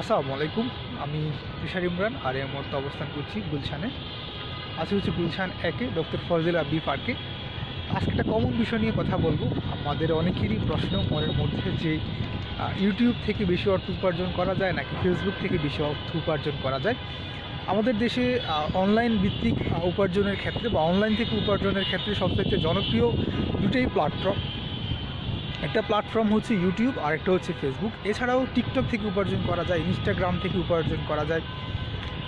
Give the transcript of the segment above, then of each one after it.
আসসালামু আলাইকুম আমি তুষার ইমরান, আর এই মুহূর্তে অবস্থান করছি গুলশানে। আজকে হচ্ছে গুলশান একে, ডক্টর ফজল আবি পার্কে। আজকে একটা কমন বিষয় নিয়ে কথা বলব। আমাদের অনেকেরই প্রশ্ন মনের মধ্যে যে ইউটিউব থেকে বেশি অর্থ উপার্জন করা যায় নাকি ফেসবুক থেকে বেশি অর্থ উপার্জন করা যায়? আমাদের দেশে অনলাইন ভিত্তিক উপার্জনের ক্ষেত্রে বা অনলাইন থেকে উপার্জনের ক্ষেত্রে সবথেকে জনপ্রিয় দুটোই প্ল্যাটফর্ম একটা প্ল্যাটফর্ম হচ্ছে ইউটিউব আর একটা হচ্ছে ফেসবুক এছাড়াও টিকটক থেকে উপার্জন করা যায় ইনস্টাগ্রাম থেকে উপার্জন করা যায়।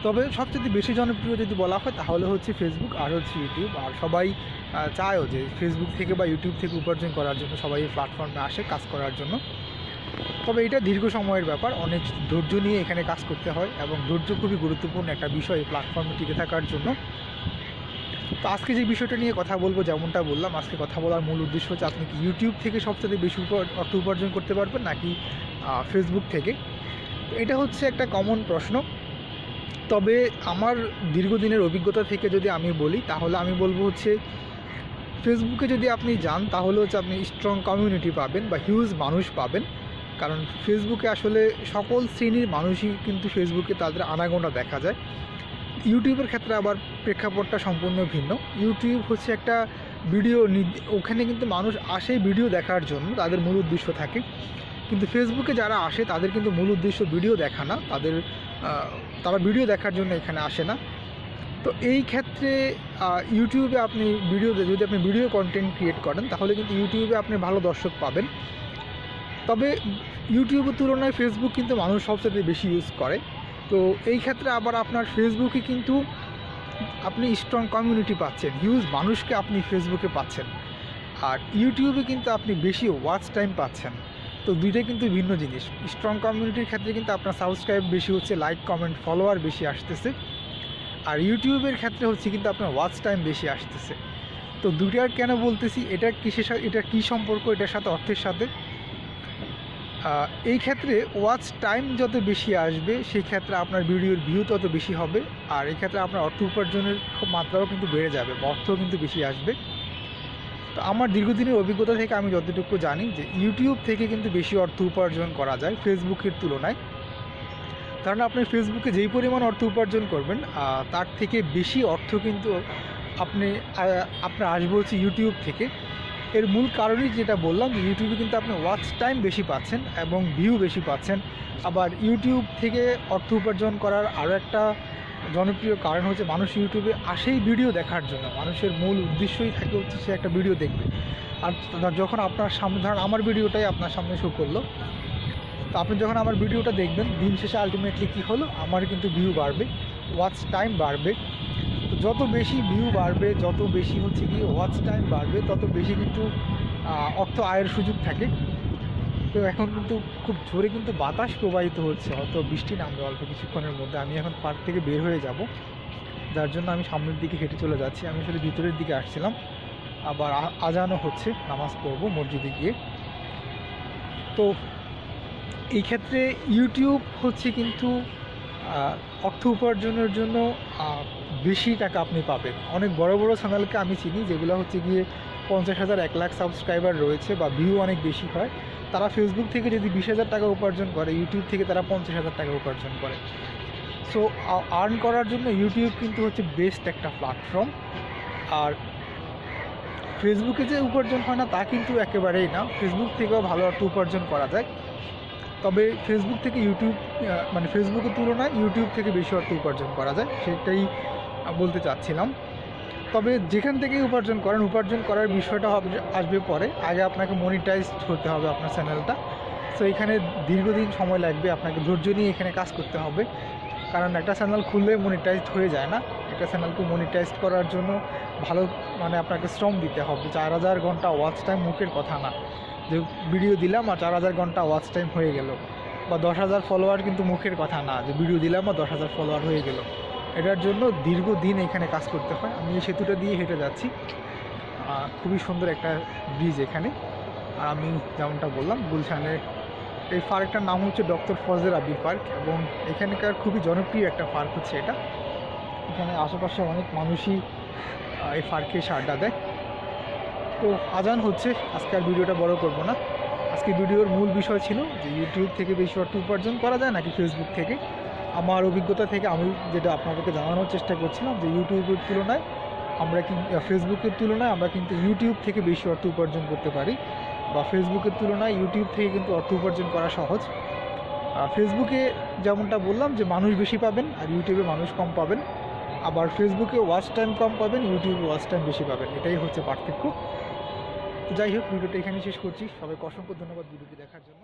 তবে সবচেয়ে বেশি জনপ্রিয় যদি বলা হয়, তাহলে হচ্ছে ফেসবুক আর হচ্ছে ইউটিউব আর সবাই চায়ও যে ফেসবুক থেকে বা ইউটিউব থেকে উপার্জন করার জন্য সবাই এই প্ল্যাটফর্মে আসে কাজ করার জন্য। তবে এটা দীর্ঘ সময়ের ব্যাপার। অনেক ধৈর্য নিয়ে এখানে কাজ করতে হয় এবং ধৈর্য খুবই গুরুত্বপূর্ণ একটা বিষয় এই প্ল্যাটফর্মে টিকে থাকার জন্য। তো আজকে যে বিষয়টা নিয়ে কথা বলব, যেমনটা বললাম, আজকে কথা বলার মূল উদ্দেশ্য হচ্ছে আপনি কি ইউটিউব থেকে সবচেয়ে বেশি অর্থ উপার্জন করতে পারবেন, নাকি ফেসবুক থেকে? এটা হচ্ছে একটা কমন প্রশ্ন। তবে আমার দীর্ঘদিনের অভিজ্ঞতা থেকে যদি আমি বলি, তাহলে আমি বলব হচ্ছে ফেসবুকে যদি আপনি যান, তাহলে হচ্ছে আপনি স্ট্রং কমিউনিটি পাবেন বা হিউজ মানুষ পাবেন। কারণ ফেসবুকে আসলে সকল শ্রেণির মানুষই কিন্তু ফেসবুকে তাদের আনাগোনা দেখা যায়। ইউটিউবের ক্ষেত্রে আবার প্রেক্ষাপটটা সম্পূর্ণ ভিন্ন। ইউটিউব হচ্ছে একটা ভিডিও ওখানে কিন্তু মানুষ আসে ভিডিও দেখার জন্য, তাদের মূল উদ্দেশ্য থাকে। কিন্তু ফেসবুকে যারা আসে, তাদের কিন্তু মূল উদ্দেশ্য ভিডিও দেখা না। তাদের তারা ভিডিও দেখার জন্য এখানে আসে না। তো এই ক্ষেত্রে ইউটিউবে আপনি ভিডিও, যদি আপনি ভিডিও কন্টেন্ট ক্রিয়েট করেন, তাহলে কিন্তু ইউটিউবে আপনি ভালো দর্শক পাবেন। তবে ইউটিউবের তুলনায় ফেসবুক কিন্তু মানুষ সবচেয়ে বেশি ইউজ করে। তো এই ক্ষেত্রে আবার আপনার ফেসবুকে কিন্তু আপনি স্ট্রং কমিউনিটি পাচ্ছেন। হিউজ মানুষকে আপনি ফেসবুকে পাচ্ছেন। আর ইউটিউবে কিন্তু আপনি বেশি ওয়াচ টাইম পাচ্ছেন। তো দুইটাই কিন্তু ভিন্ন জিনিস। স্ট্রং কমিউনিটির ক্ষেত্রে কিন্তু আপনার সাবস্ক্রাইব বেশি হচ্ছে লাইক কমেন্ট ফলোয়ার বেশি আসতেছে। আর ইউটিউবের ক্ষেত্রে হচ্ছে কিন্তু আপনার ওয়াচ টাইম বেশি আসতেছে। তো দুইটার কেন বলতেছি? এটা কিসের সাথে এটা কী সম্পর্ক? এটার সাথে অর্থের সাথে। এই ক্ষেত্রে ওয়াচ টাইম যত বেশি আসবে, সেই ক্ষেত্রে আপনার ভিডিওর ভিউ তত বেশি হবে। আর এই ক্ষেত্রে আপনার অর্থ উপার্জনের খুব মাত্রাও কিন্তু বেড়ে যাবে অর্থও কিন্তু বেশি আসবে। তো আমার দীর্ঘদিনের অভিজ্ঞতা থেকে আমি যতটুকু জানি যে ইউটিউব থেকে কিন্তু বেশি অর্থ উপার্জন করা যায় ফেসবুকের তুলনায়। কারণ আপনি ফেসবুকে যেই পরিমাণ অর্থ উপার্জন করবেন তার থেকে বেশি অর্থ কিন্তু আপনি আপনার আসবে হচ্ছে ইউটিউব থেকে। এর মূল কারণই যেটা বললাম যে ইউটিউবে কিন্তু আপনি ওয়াচ টাইম বেশি পাচ্ছেন এবং ভিউ বেশি পাচ্ছেন। আবার ইউটিউব থেকে অর্থ উপার্জন করার আরও একটা জনপ্রিয় কারণ হচ্ছে মানুষ ইউটিউবে আসেই ভিডিও দেখার জন্য। মানুষের মূল উদ্দেশ্যই থাকে হচ্ছে সে একটা ভিডিও দেখবে। আর যখন আপনার সামনে, ধরেন আমার ভিডিওটাই আপনার সামনে শো করল। তো আপনি যখন আমার ভিডিওটা দেখবেন, দিন শেষে আলটিমেটলি কী হলো? আমার কিন্তু ভিউ বাড়বে ওয়াচ টাইম বাড়বে। যত বেশি ভিউ বাড়বে, যত বেশি হচ্ছে কি ওয়াচ টাইম বাড়বে, তত বেশি কিন্তু অর্থ আয়ের সুযোগ থাকে। তো এখন কিন্তু খুব জোরে কিন্তু বাতাস প্রবাহিত হচ্ছে অত বৃষ্টি নামবে অল্প কিছুক্ষণের মধ্যে। আমি এখন পার্ক থেকে বের হয়ে যাব। যার জন্য আমি সামনের দিকে হেঁটে চলে যাচ্ছি। আমি আসলে ভিতরের দিকে আসছিলাম। আবার আ- আজানও হচ্ছে, নামাজ পড়ব মসজিদে গিয়ে। তো এই ক্ষেত্রে ইউটিউব হচ্ছে কিন্তু অর্থ উপার্জনের জন্য বেশি টাকা আপনি পাবেন। অনেক বড় বড় চ্যানেলকে আমি চিনি, যেগুলো হচ্ছে গিয়ে পঞ্চাশ হাজার, এক লাখ সাবস্ক্রাইবার রয়েছে বা ভিউ অনেক বেশি হয়। তারা ফেসবুক থেকে যদি বিশ হাজার টাকা উপার্জন করে ইউটিউব থেকে তারা পঞ্চাশ হাজার টাকা উপার্জন করে। সো আর্ন করার জন্য ইউটিউব কিন্তু হচ্ছে বেস্ট একটা প্ল্যাটফর্ম আর ফেসবুকে যে উপার্জন হয় না, তা কিন্তু একেবারেই না। ফেসবুক থেকেও ভালো অর্থ উপার্জন করা যায়। তবে ফেসবুক থেকে ইউটিউব মানে ফেসবুকের তুলনায় ইউটিউব থেকে বেশি অর্থ উপার্জন করা যায়। সেটাই বলতে চাচ্ছিলাম। তবে যেখান থেকেই উপার্জন করেন, উপার্জন করার বিষয়টা হবে- আসবে পরে। আগে আপনাকে মনিটাইজ হতে হবে আপনার চ্যানেলটা সো এখানে দীর্ঘদিন সময় লাগবে, আপনাকে ধৈর্য নিয়ে এখানে কাজ করতে হবে। কারণ একটা চ্যানেল খুললে মনিটাইজড হয়ে যায় না। একটা চ্যানেলকে মনিটাইজড করার জন্য ভালো মানে আপনাকে শ্রম দিতে হবে। চার হাজার ঘণ্টা ওয়াচ টাইম মুখের কথা না। যে ভিডিও দিলাম আর চার হাজার ঘণ্টা ওয়াচ টাইম হয়ে গেল। বা দশ হাজার ফলোয়ার কিন্তু মুখের কথা না। যে ভিডিও দিলাম আর দশ হাজার ফলোয়ার হয়ে গেল। এটার জন্য দীর্ঘদিন এখানে কাজ করতে হয়। আমি এই সেতুটা দিয়ে হেঁটে যাচ্ছি। খুবই সুন্দর একটা ব্রিজ এখানে। আর আমি যেমনটা বললাম গুলশানের এই পার্কটার নাম হচ্ছে ডক্টর ফজল আবি পার্ক এবং এখানকার খুবই জনপ্রিয় একটা পার্ক হচ্ছে এটা। এখানে আশেপাশে অনেক মানুষই এই পার্কে এসে আড্ডা দেয়। তো আজান হচ্ছে, আজকে আর ভিডিওটা বড় করব না। আজকে ভিডিওর মূল বিষয় ছিল যে ইউটিউব থেকে বেশি অর্থ উপার্জন করা যায় নাকি ফেসবুক থেকে? আমার অভিজ্ঞতা থেকে আমি যেটা আপনাদেরকে জানানোর চেষ্টা করছিলাম যে ইউটিউবের তুলনায় আমরা কিন্তু ফেসবুকের তুলনায় আমরা কিন্তু ইউটিউব থেকে বেশি অর্থ উপার্জন করতে পারি বা ফেসবুকের তুলনায় ইউটিউব থেকে কিন্তু অর্থ উপার্জন করা সহজ। ফেসবুকে যেমনটা বললাম যে মানুষ বেশি পাবেন আর ইউটিউবে মানুষ কম পাবেন। আবার ফেসবুকে ওয়াচ টাইম কম পাবেন, ইউটিউবে ওয়াচ টাইম বেশি পাবেন। এটাই হচ্ছে পার্থক্য। যাই হোক, ভিডিওটা এখানে শেষ করছি। সবাইকে অসংখ্য ধন্যবাদ ভিডিওটি দেখার জন্য।